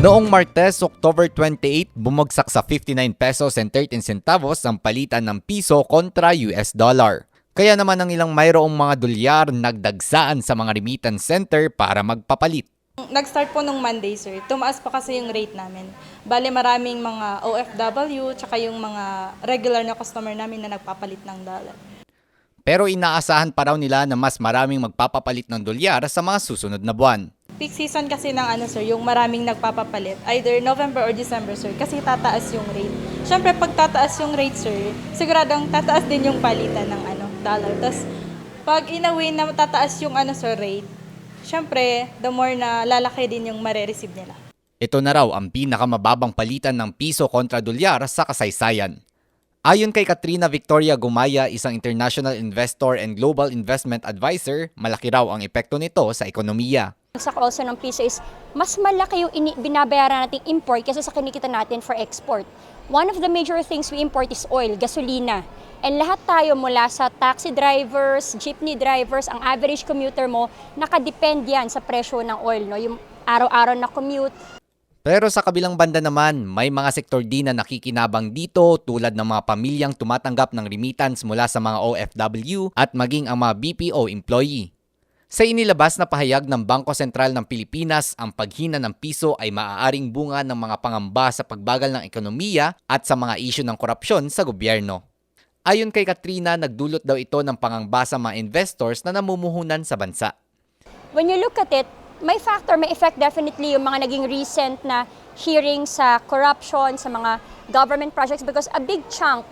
Noong Martes, October 28, bumagsak sa 59 pesos and 13 centavos ang palitan ng piso kontra US dollar. Kaya naman ang ilang mayroong mga dolyar nagdagsaan sa mga remittance center para magpapalit. Nag-start po nung Monday, sir. Tumaas pa kasi yung rate namin. Bale, maraming mga OFW, tsaka yung mga regular na customer namin na nagpapalit ng dollar. Pero inaasahan pa raw nila na mas maraming magpapapalit ng dolyar sa mga susunod na buwan. Peak season kasi ng ano, sir, yung maraming nagpapapalit. Either November or December, sir, kasi tataas yung rate. Siyempre, pag tataas yung rate, sir, siguradong tataas din yung palitan ng ano, dollar. Tapos, pag in a way na tataas yung ano, sir, rate, siyempre, the more na lalaki din yung mare-receive nila. Ito na raw ang pinakamababang palitan ng piso kontra dolyar sa kasaysayan. Ayon kay Katrina Victoria Gumaya, isang international investor and global investment advisor, malaki raw ang epekto nito sa ekonomiya. Sa also ng piso is mas malaki yung ini- binabayaran nating import kaysa sa kinikita natin for export. One of the major things we import is oil, gasolina. And lahat tayo mula sa taxi drivers, jeepney drivers, ang average commuter mo, nakadepend yan sa presyo ng oil. No? Yung araw-araw na commute, Pero sa kabilang banda naman, may mga sektor din na nakikinabang dito tulad ng mga pamilyang tumatanggap ng remittance mula sa mga OFW at maging ang mga BPO employee. Sa inilabas na pahayag ng Bangko Sentral ng Pilipinas, ang paghina ng piso ay maaaring bunga ng mga pangamba sa pagbagal ng ekonomiya at sa mga isyu ng korupsyon sa gobyerno. Ayon kay Katrina, nagdulot daw ito ng pangamba sa mga investors na namumuhunan sa bansa. when you look at it, may factor, may effect definitely yung mga naging recent na hearing sa corruption, sa mga government projects because a big chunk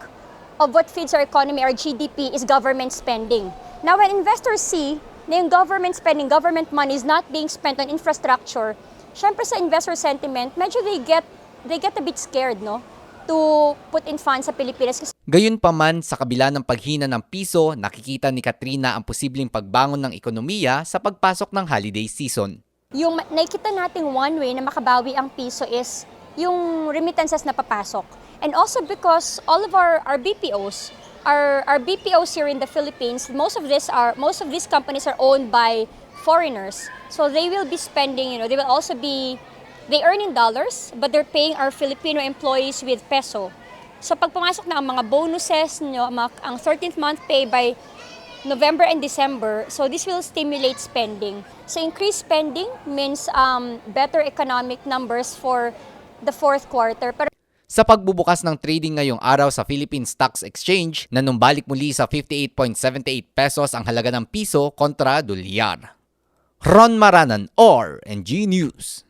of what feeds our economy, our GDP, is government spending. Now, when investors see na yung government spending, government money is not being spent on infrastructure, syempre sa investor sentiment, medyo they get, they get a bit scared, no? to put in funds sa Pilipinas Gayunpaman, sa kabila ng paghina ng piso, nakikita ni Katrina ang posibleng pagbangon ng ekonomiya sa pagpasok ng holiday season. yung nakikita nating one way na makabawi ang piso is yung remittances na papasok. And also because all of our, our BPOs, our, our BPOs here in the Philippines, most of this are most of these companies are owned by foreigners. So they will be spending, you know, they will also be they earn in dollars, but they're paying our Filipino employees with peso. So pag pumasok na ang mga bonuses, nyo, ang 13th month pay by November and December, so this will stimulate spending. So increased spending means um, better economic numbers for the fourth quarter. Pero Sa pagbubukas ng trading ngayong araw sa Philippine Stocks Exchange, nanumbalik muli sa 58.78 pesos ang halaga ng piso kontra dolyar. Ron Maranan, or NG News.